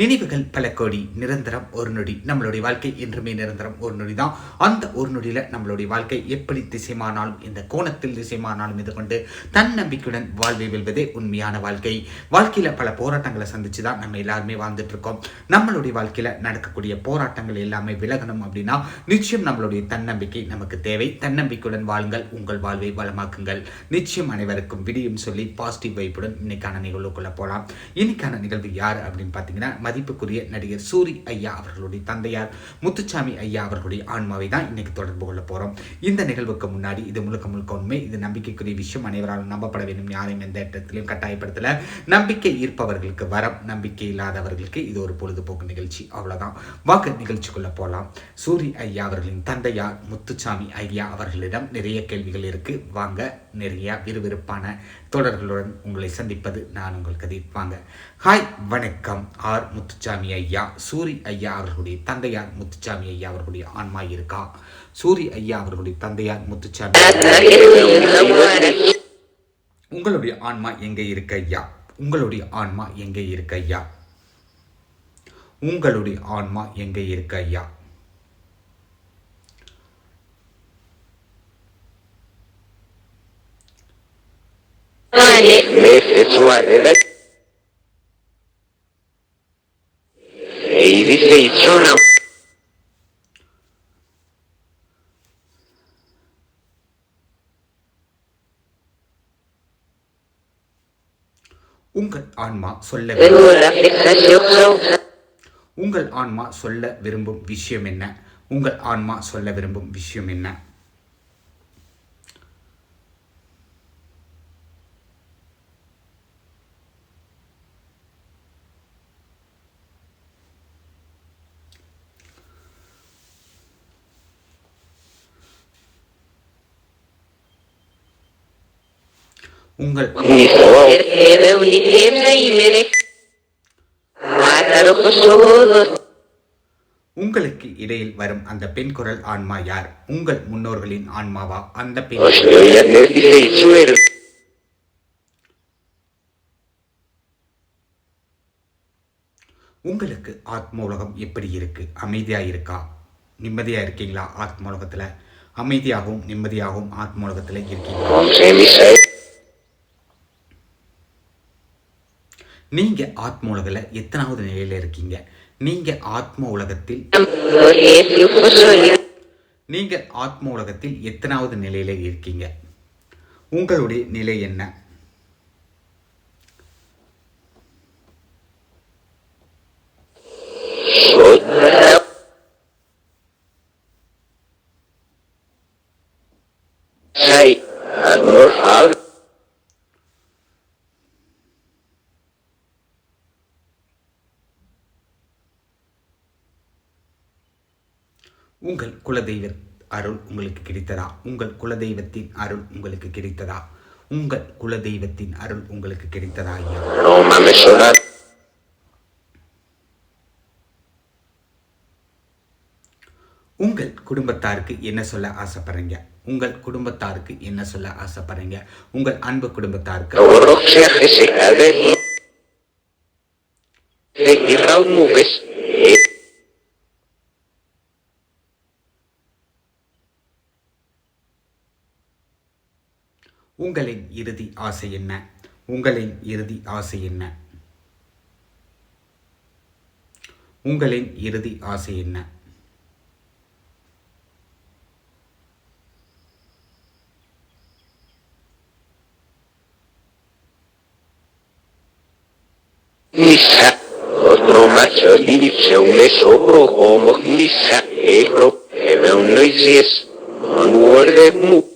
நினைவுகள் பல கோடி நிரந்தரம் ஒரு நொடி. நம்மளுடைய வாழ்க்கை என்றுமே நிரந்தரம் ஒரு நொடி தான். அந்த ஒரு நொடியில் நம்மளுடைய வாழ்க்கை எப்படி திசைமானாலும் இந்த கோணத்தில் திசைமானாலும் இது கொண்டு தன்னம்பிக்கையுடன் வாழ்வை வெல்வதே உண்மையான வாழ்க்கை. வாழ்க்கையில் பல போராட்டங்களை சந்திச்சு தான் நம்ம எல்லாருமே வாழ்ந்துட்டு இருக்கோம். நம்மளுடைய வாழ்க்கையில் நடக்கக்கூடிய போராட்டங்கள் எல்லாமே விலகணும் அப்படின்னா நிச்சயம் நம்மளுடைய தன்னம்பிக்கை நமக்கு தேவை. தன்னம்பிக்கையுடன் வாழுங்கள் உங்கள் வாழ்வை வளமாக்குங்கள். நிச்சயம் அனைவருக்கும் விடியும் சொல்லி பாசிட்டிவ் வைப்புடன் இன்னைக்கான நிகழ்வுக்குள்ளே போகலாம் இன்னைக்கான நிகழ்வு யார் அப்படின்னு பார்த்தீங்கன்னா மதிப்புக்குரிய நடிகர் சூரி ஐயா அவர்களுடைய தந்தையார் முத்துச்சாமி ஐயா அவர்களுடைய ஆன்மாவை தான் இன்னைக்கு தொடர்பு கொள்ள போகிறோம் இந்த நிகழ்வுக்கு முன்னாடி இது முழுக்க முழுக்க உண்மை. இது நம்பிக்கைக்குரிய விஷயம். அனைவராலும் நம்பப்பட வேண்டும். யாரையும் எந்த இடத்திலையும் கட்டாயப்படுத்தல. நம்பிக்கை ஈர்ப்பவர்களுக்கு வரம். நம்பிக்கை இல்லாதவர்களுக்கு இது ஒரு பொழுதுபோக்கு நிகழ்ச்சி. அவ்வளோதான் வாக்கு நிகழ்ச்சிக்குள்ளே போகலாம் சூரி ஐயா அவர்களின் தந்தையார் முத்துச்சாமி ஐயா அவர்களிடம் நிறைய கேள்விகள் இருக்குது வாங்க நிறைய விறுவிறுப்பான தொடர்களுடன் உங்களை சந்திப்பது நான் உங்கள் கதிர். வாங்க. ஹாய் வணக்கம். ஆர் முத்துச்சாமி ஐயா. சூரி ஐயா அவர்களுடைய தந்தையார் முத்துச்சாமி ஐயா அவர்களுடைய ஆன்மா இருக்கா? சூரி ஐயா அவர்களுடைய தந்தையார் முத்துச்சாமி உங்களுடைய ஆன்மா எங்கே இருக்கு ஐயா? உங்களுடைய ஆன்மா எங்கே இருக்கு ஐயா? உங்களுடைய ஆன்மா எங்கே இருக்கு ஐயா? உங்கள் ஆன்மா சொல்ல உங்கள் ஆன்மா சொல்ல விரும்பும் விஷயம் என்ன? உங்கள் ஆன்மா சொல்ல விரும்பும் விஷயம் என்ன? உங்களுக்கு இடையில் வரும் அந்த பெண் குரல் ஆன்மா யார்? உங்கள் முன்னோர்களின் ஆன்மாவா? அந்த பெண் உங்களுக்கு ஆத்ம உலகம் எப்படி இருக்கு? அமைதியா இருக்கா? நிம்மதியா இருக்கீங்களா ஆத்ம உலகத்துல அமைதியாகவும் நிம்மதியாகவும் ஆத்ம உலகத்துல இருக்கீங்களா? நீங்கள் ஆத்ம உலகில் எத்தனாவது நிலையில் இருக்கீங்க? நீங்கள் ஆத்ம உலகத்தில் நீங்கள் ஆத்ம உலகத்தில் எத்தனாவது நிலையில் இருக்கீங்க? உங்களுடைய நிலை என்ன? உங்கள் குலதெய்வ அருள் உங்களுக்கு கிடைத்ததா? உங்கள் குலதெய்வத்தின் அருள் உங்களுக்கு கிடைத்ததா? உங்கள் குலதெய்வத்தின் அருள் உங்களுக்கு கிடைத்ததா ஐயா? உங்கள் குடும்பத்தாருக்கு என்ன சொல்ல ஆசைப்படுறீங்க? உங்கள் குடும்பத்தாருக்கு என்ன சொல்ல ஆசைப்படுறீங்க? உங்கள் அன்பு குடும்பத்தாருக்கு. உங்களின் இறுதி ஆசை என்ன உங்களின் இறுதி ஆசை என்ன உங்களின் இறுதி ஆசை என்ன Missa, otro macho dice un esoro como missa, egro, eve un noises, non vuole mu.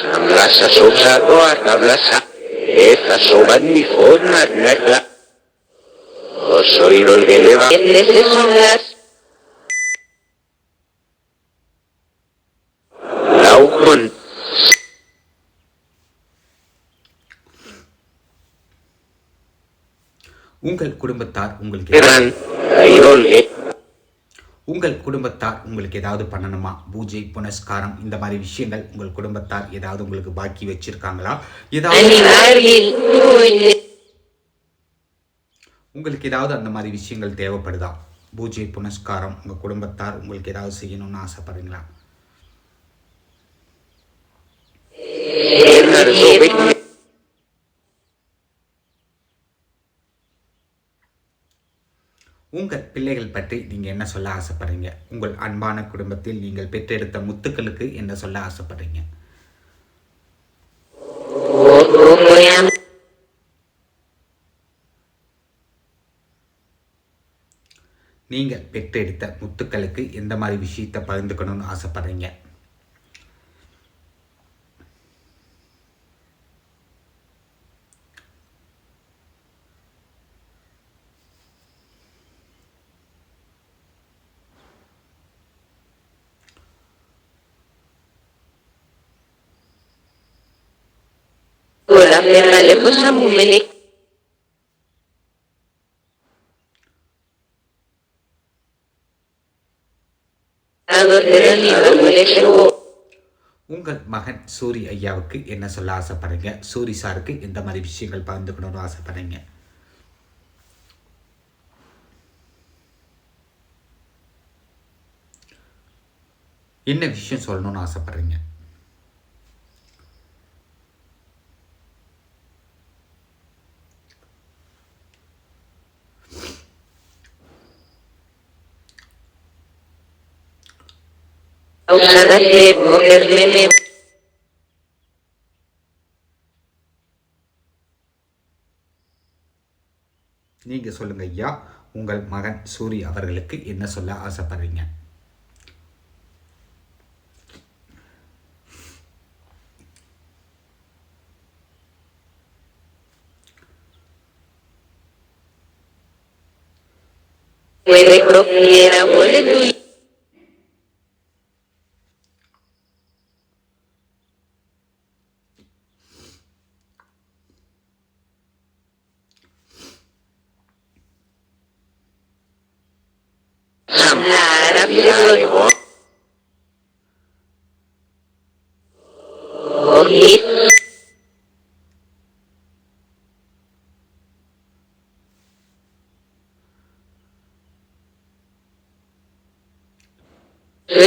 Samlasa sosato a tablasa, e fa sobanni forna nella. Oso iro che leva. E se son las. Con. உங்கள் குடும்பத்தார் உங்களுக்கு ஏதாவது- Eran. Aidole. உங்கள் குடும்பத்தார் உங்களுக்கு ஏதாவது பண்ணணுமா? பூஜை புனஸ்காரம் இந்த மாதிரி விஷயங்கள் உங்கள் குடும்பத்தார் ஏதாவது உங்களுக்கு பாக்கி வச்சிருக்காங்களா? ஏதாவது. உங்களுக்கு ஏதாவது அந்த மாதிரி விஷயங்கள் தேவைப்படுதா? பூஜை புனஸ்காரம் உங்கள் குடும்பத்தார் உங்களுக்கு ஏதாவது செய்யணும்னு ஆசைப்படுறீங்களா? உங்கள் பிள்ளைகள் பற்றி நீங்கள் என்ன சொல்ல ஆசைப்படுறீங்க? உங்கள் அன்பான குடும்பத்தில் நீங்கள் பெற்றெடுத்த முத்துக்களுக்கு என்ன சொல்ல ஆசைப்படுறீங்க? நீங்கள் பெற்றெடுத்த முத்துக்களுக்கு எந்த மாதிரி விஷயத்தை பகிர்ந்துக்கணும்னு ஆசைப்படுறீங்க? Hola, உங்கள் மகன் சூரி ஐயாவுக்கு என்ன சொல்ல ஆசைப்படுறீங்க? சூரி சாருக்கு எந்த மாதிரி விஷயங்கள் பகிர்ந்துக்கணும்னு ஆசைப்படுறீங்க? என்ன விஷயம் சொல்லணும்னு ஆசைப்படுறீங்க? நீங்க சொல்லுங்க ஐயா உங்கள் மகன் சூரி அவர்களுக்கு என்ன சொல்ல ஆசைப்படுறீங்க? Eso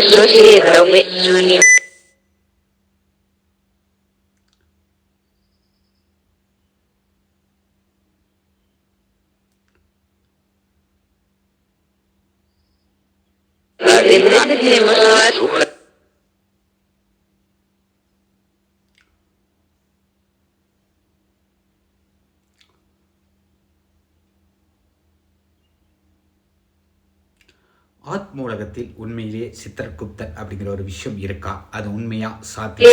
Sociedad Aumento Unido. Además tenemos a ஆத்மூலகத்தில் உண்மையிலேயே சித்திரகுப்தன் அப்படிங்கிற ஒரு விஷயம் இருக்கா? அது உண்மையா சாத்தியம்.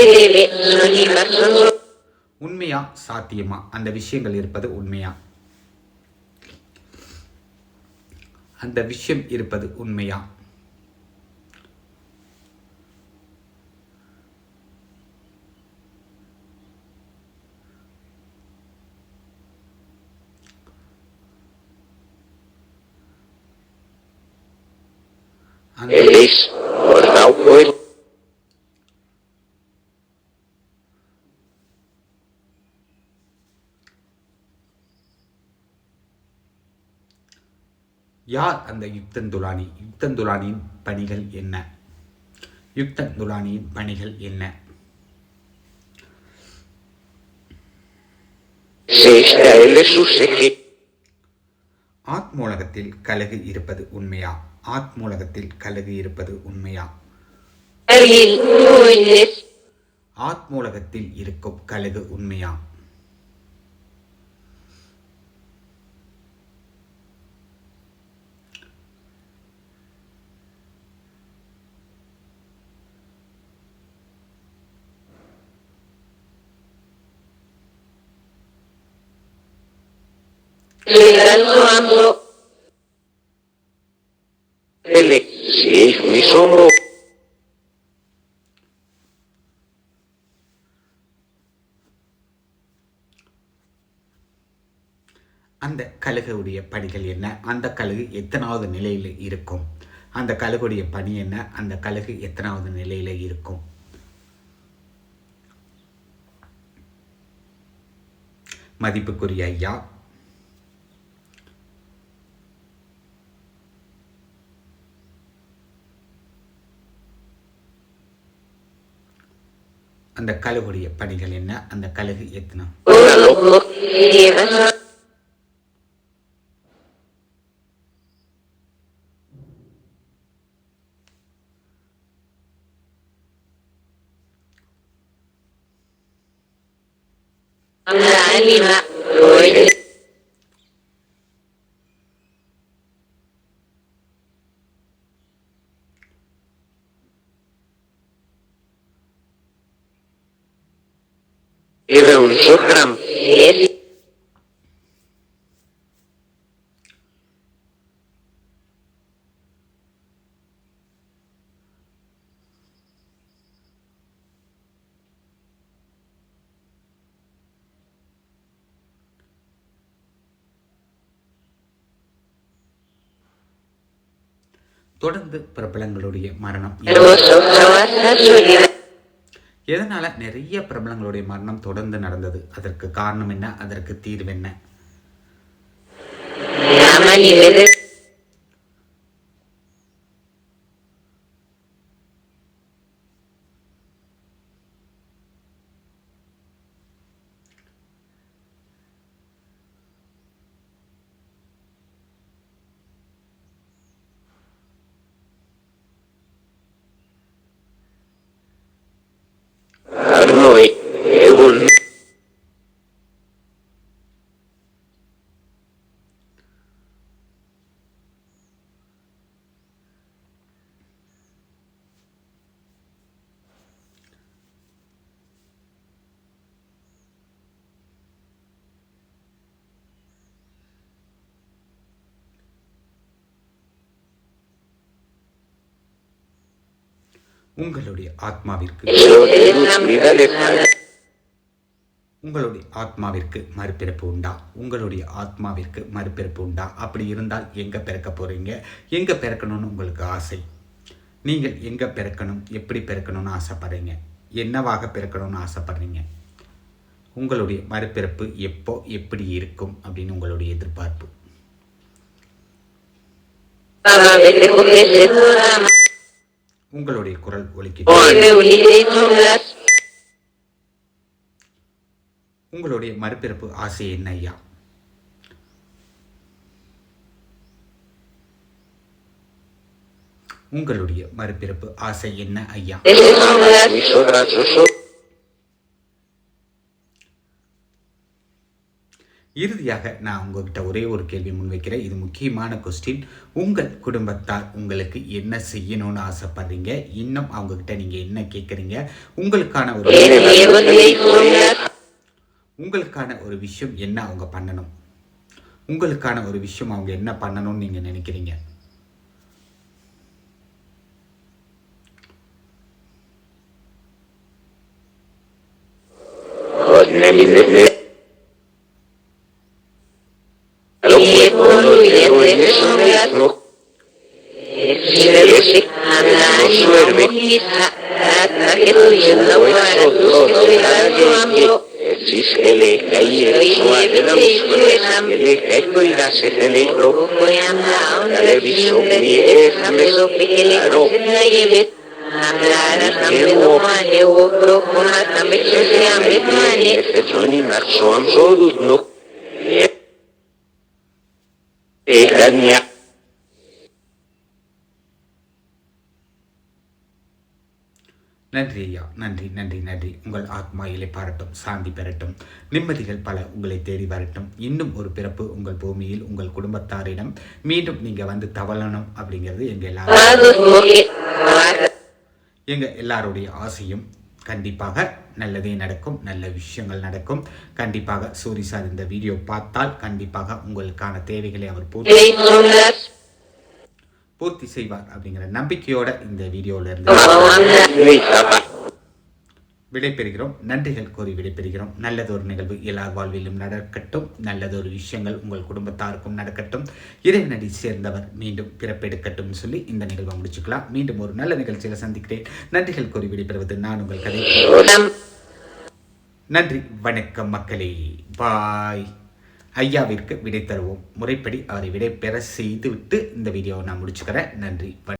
உண்மையா சாத்தியமா? அந்த விஷயங்கள் இருப்பது உண்மையா? அந்த விஷயம் இருப்பது உண்மையா? Ornau, Oil. யார் அந்த யுக்தன் துலானி யுக்தன் துலானியின் பணிகள் என்ன யுக்தன் துலானியின் பணிகள் என்ன. ஆத்மூலகத்தில் கலகு இருப்பது உண்மையா ஆத்மூலகத்தில் கலகு இருப்பது உண்மையா. ஆத்மூலகத்தில் இருக்கும் கலகு உண்மையா? Legalzo அந்த பணிகள் என்ன அந்த கழுகு எத்தனாவது நிலையில் இருக்கும் அந்த கழுகுடைய பணி என்ன அந்த கழுகு எத்தனாவது நிலையில் இருக்கும் மதிப்புக்குரிய ஐயா அந்த கழுகுடைய பணிகள் என்ன அந்த கழுகு எத்தனை anima. Oye. Era un. தொடர்ந்து பிரபலங்களுடைய மரணம். எதனால நிறைய பிரபலங்களுடைய மரணம் தொடர்ந்து நடந்தது? அதற்கு காரணம் என்ன? அதற்கு தீர்வு என்ன Llama y bebe. Noi, e un உங்களுடைய ஆத்மாவிற்கு. உங்களுடைய ஆத்மாவிற்கு மறுபிறப்பு உண்டா உங்களுடைய ஆத்மாவிற்கு மறுபிறப்பு உண்டா அப்படி இருந்தால் எங்க பிறக்க போறீங்க எங்க பிறக்கணும்னு உங்களுக்கு ஆசை நீங்கள் எங்க பிறக்கணும் எப்படி பிறக்கணும்னு ஆசைப்படுறீங்க என்னவாக பிறக்கணும்னு ஆசைப்படுறீங்க உங்களுடைய மறுபிறப்பு எப்போ எப்படி இருக்கும் அப்படின்னு உங்களுடைய எதிர்பார்ப்பு உங்களுடைய குரல் ஒலிக்கு. உங்களுடைய மறுபிறப்பு ஆசை என்ன ஐயா? உங்களுடைய மறுபிறப்பு ஆசை என்ன ஐயா? இறுதியாக நான் உங்ககிட்ட ஒரே ஒரு கேள்வி முன்வைக்கிறேன். இது முக்கியமான கொஸ்டின் உங்கள் குடும்பத்தார் உங்களுக்கு என்ன செய்யணும்னு ஆசைப்படுறீங்க? இன்னும் அவங்க கிட்ட நீங்க என்ன கேட்குறீங்க உங்களுக்கான ஒரு உங்களுக்கான ஒரு விஷயம் என்ன அவங்க பண்ணணும்? உங்களுக்கான ஒரு விஷயம் அவங்க என்ன பண்ணணும்னு நீங்க நினைக்கிறீங்க? Hodne mi Yeah. நன்றி ஐயா நன்றி நன்றி நன்றி. உங்கள் ஆத்மா இலை பாரட்டும் சாந்தி பெறட்டும். நிம்மதிகள் பல உங்களை தேடி வரட்டும். இன்னும் ஒரு பிறப்பு உங்கள் பூமியில் உங்கள் குடும்பத்தாரிடம் மீண்டும் நீங்க வந்து தவழணும் அப்படிங்கிறது எங்க எல்லாரும் எங்க எல்லாருடைய ஆசையும் கண்டிப்பாக நல்லதே நடக்கும் நல்ல விஷயங்கள் நடக்கும். கண்டிப்பாக சூரி சார் இந்த வீடியோ பார்த்தால் கண்டிப்பாக உங்களுக்கான தேவைகளை அவர் பூர்த்தி பூர்த்தி செய்வார் அப்படிங்கிற நம்பிக்கையோட இந்த வீடியோல இருந்து விடைபெறுகிறோம். நன்றிகள் கூறி விடைபெறுகிறோம். நல்லதொரு நிகழ்வு எல்லார் வாழ்விலும் நடக்கட்டும். நல்லதொரு விஷயங்கள் உங்கள் குடும்பத்தாருக்கும் நடக்கட்டும். இறைவனடி சேர்ந்தவர் மீண்டும் பிறப்பெடுக்கட்டும் சொல்லி இந்த நிகழ்வை முடிச்சுக்கலாம். மீண்டும் ஒரு நல்ல நிகழ்ச்சியில் சந்திக்கிறேன். நன்றிகள் கூறி விடைபெறுவது நான் உங்கள் கதை. நன்றி. வணக்கம் மக்களே. பாய். ஐயாவிற்கு விடை தருவோம். முறைப்படி அவரை விடை பெற செய்துவிட்டு இந்த வீடியோவை நான் முடிச்சுக்கிறேன். நன்றி.